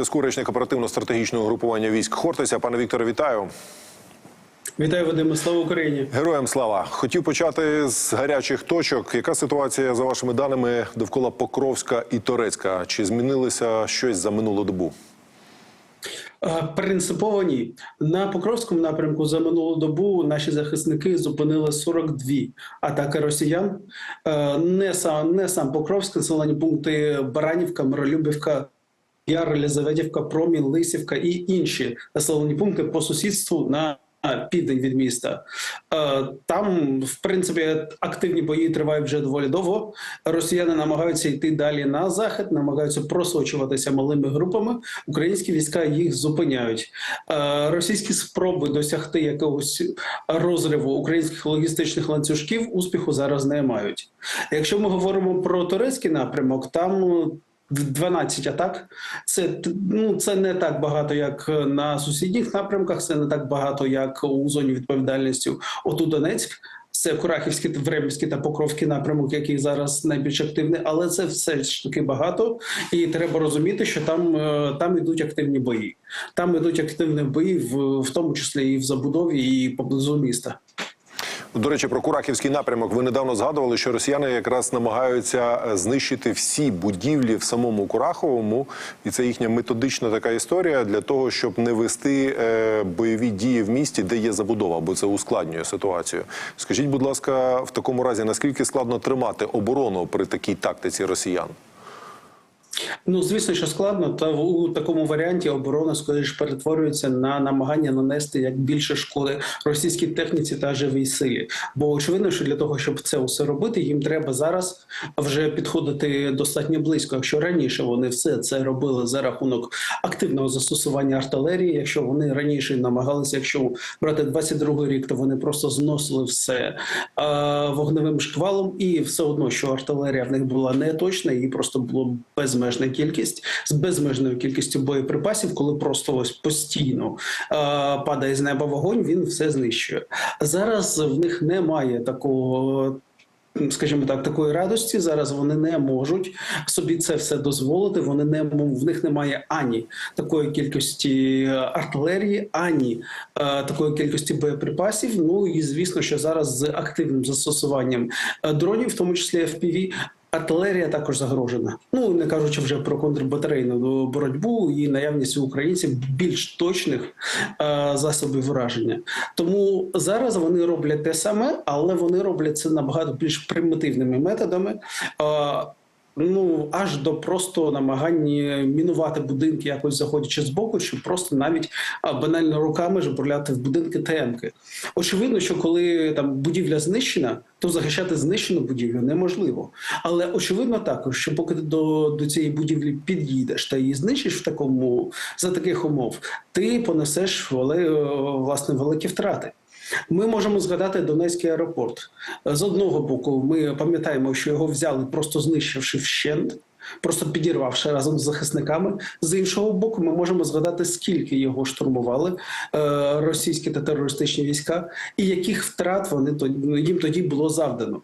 Зв'язку речник оперативно-стратегічного групування військ Хортиця. Пане Вікторе, вітаю. Вітаю, Вадиме, слава Україні. Героям слава. Хотів почати з гарячих точок. Яка ситуація за вашими даними довкола Покровська і Торецька? Чи змінилося щось за минулу добу? Е, Принципово ні. На Покровському напрямку за минулу добу наші захисники зупинили 42 атаки росіян. Е, Не сам, не сам Покровськ, населені пункти Баранівка, Миролюбівка, Яр, Лізаветівка, Промін, Лисівка і інші населені пункти по сусідству на південь від міста. Е, Там, в принципі, активні бої тривають вже доволі довго. Росіяни намагаються йти далі на захід, намагаються просочуватися малими групами. Українські війська їх зупиняють. Е, Російські спроби досягти якогось розриву українських логістичних ланцюжків успіху зараз не мають. Якщо ми говоримо про турецький напрямок, там 12 атак. Це ну це не так багато, як на сусідніх напрямках. Це не так багато, як у зоні відповідальності. От у Донецьк. Це Курахівський, Времівський та Покровський напрямок, який зараз найбільш активний, але це все ж таки багато, і треба розуміти, що там е, там ідуть активні бої. Там ідуть активні бої, в, в тому числі і в забудові, і поблизу міста. До речі, про Курахівський напрямок. Ви недавно згадували, що росіяни якраз намагаються е, знищити всі будівлі в самому Кураховому, і це їхня методична така історія для того, щоб не вести е, бойові дії в місті, де є забудова, бо це ускладнює ситуацію. Скажіть, будь ласка, в такому разі наскільки складно тримати оборону при такій тактиці росіян? Ну, звісно, що складно, та в- у такому варіанті оборона скоріш перетворюється на намагання нанести як більше шкоди російській техніці та живій силі. Бо очевидно, що для того, щоб це все робити, їм треба зараз вже підходити достатньо близько. Якщо раніше вони все це робили за рахунок активного застосування артилерії, якщо вони раніше намагалися, якщо брати 22-й рік, то вони просто зносили все вогневим шквалом, і все одно, що артилерія в них була не точна, її просто було безмежна кількість з безмежною кількістю боєприпасів, коли просто ось постійно е, падає з неба вогонь, він все знищує. Зараз в них немає такого. Скажімо так, такої радості зараз вони не можуть собі це все дозволити. Вони не в них немає ані такої кількості е, артилерії, ані е, такої кількості боєприпасів. Ну і звісно, що зараз з активним застосуванням е, дронів, в тому числі FPV, Артилерія також загрожена. Ну не кажучи вже про контрбатарейну боротьбу і наявність у українців більш точних е, засобів враження. Тому зараз вони роблять те саме, але вони роблять це набагато більш примітивними методами. Е, Ну аж до просто намагання мінувати будинки, якось заходячи з боку, чи просто навіть банально руками жбурляти в будинки ТМки. Очевидно, що коли там будівля знищена, то захищати знищену будівлю неможливо. Але очевидно також, що поки ти до, до цієї будівлі під'їдеш та її знищиш в такому за таких умов, ти понесеш власне великі втрати. Ми можемо згадати Донецький аеропорт. З одного боку, ми пам'ятаємо, що його взяли, просто знищивши вщент, просто підірвавши разом з захисниками. З іншого боку, ми можемо згадати, скільки його штурмували е, російські та терористичні війська, і яких втрат вони їм тоді було завдано.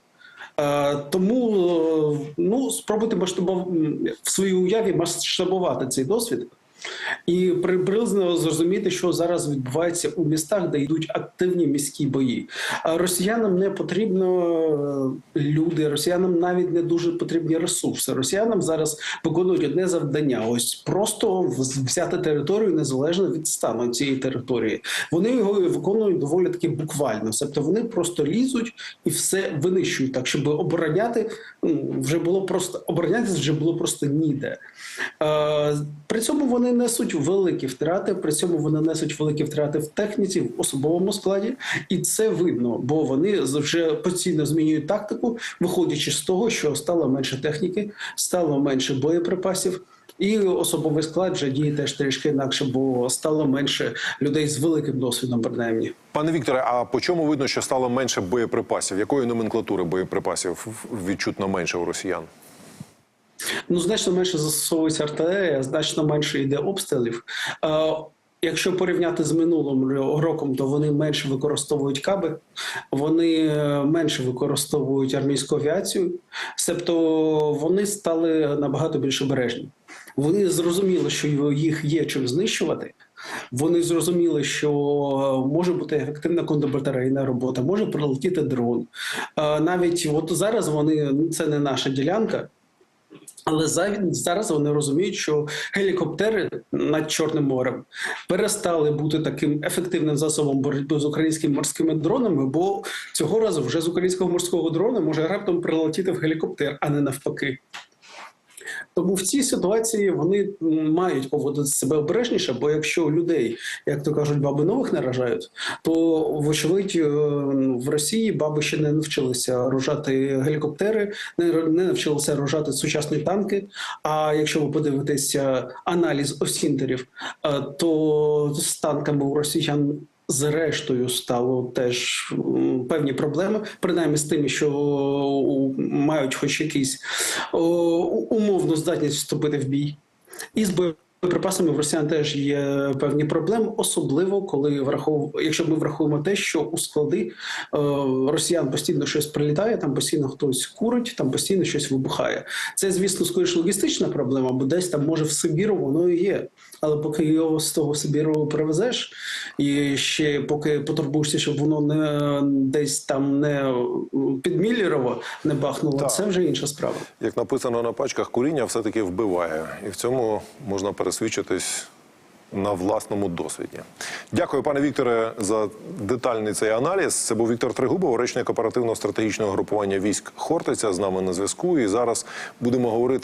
Е, Тому е, ну спробуйте масштабов... в своїй уяві масштабувати цей досвід. І приблизно зрозуміти, що зараз відбувається у містах, де йдуть активні міські бої. Росіянам не потрібно е, люди, росіянам навіть не дуже потрібні ресурси. Росіянам зараз виконують одне завдання: ось просто взяти територію незалежно від стану цієї території. Вони його виконують доволі таки буквально. Тобто вони просто лізуть і все винищують так, щоб обороняти вже було просто оборонятися вже було просто ніде. Е, При цьому вони несуть великі втрати. При цьому вони несуть великі втрати в техніці, в особовому складі, і це видно, бо вони вже постійно змінюють тактику, виходячи з того, що стало менше техніки, стало менше боєприпасів. І особовий склад вже діє теж трішки інакше, бо стало менше людей з великим досвідом, принаймні. Пане Вікторе, а по чому видно, що стало менше боєприпасів? Якої номенклатури боєприпасів відчутно менше у росіян? Ну, значно менше застосовується артилерія, значно менше йде обстрілів. Е, Якщо порівняти з минулим роком, то вони менше використовують каби, вони е, менше використовують армійську авіацію, себто вони стали набагато більш обережні. Вони зрозуміли, що їх є чим знищувати. Вони зрозуміли, що може бути ефективна контрбатарейна робота, може прилетіти дрон. Е, Навіть от зараз вони ну, це не наша ділянка. Але за- зараз вони розуміють, що гелікоптери над Чорним морем перестали бути таким ефективним засобом боротьби з українськими морськими дронами, бо цього разу вже з українського морського дрона може раптом прилетіти в гелікоптер, а не навпаки. Тому в цій ситуації вони мають поводити себе обережніше, бо якщо людей, як то кажуть, баби нових наражають, то вочевидь е, в Росії баби ще не навчилися рожати гелікоптери, не, навчилися рожати сучасні танки. А якщо ви подивитеся аналіз осінтерів, то з танками у росіян. Зрештою стало теж певні проблеми, принаймні з тими, що мають хоч якісь умовну здатність вступити в бій. І з боєприпасами в росіян теж є певні проблеми, особливо коли врахов... якщо ми врахуємо те, що у склади е, росіян постійно щось прилітає, там постійно хтось курить, там постійно щось вибухає. Це, звісно, скоріше логістична проблема, бо десь там може в Сибіру воно і є. Але поки його з того Сибіру привезеш, і ще поки потурбуєшся, щоб воно не десь там не підмілірово не бахнуло, Так. це вже інша справа. Як написано на пачках, куріння все-таки вбиває. І в цьому можна пересвідчитись на власному досвіді. Дякую, пане Вікторе, за детальний цей аналіз. Це був Віктор Тригубов, речник оперативно-стратегічного групування військ Хортиця з нами на зв'язку. І зараз будемо говорити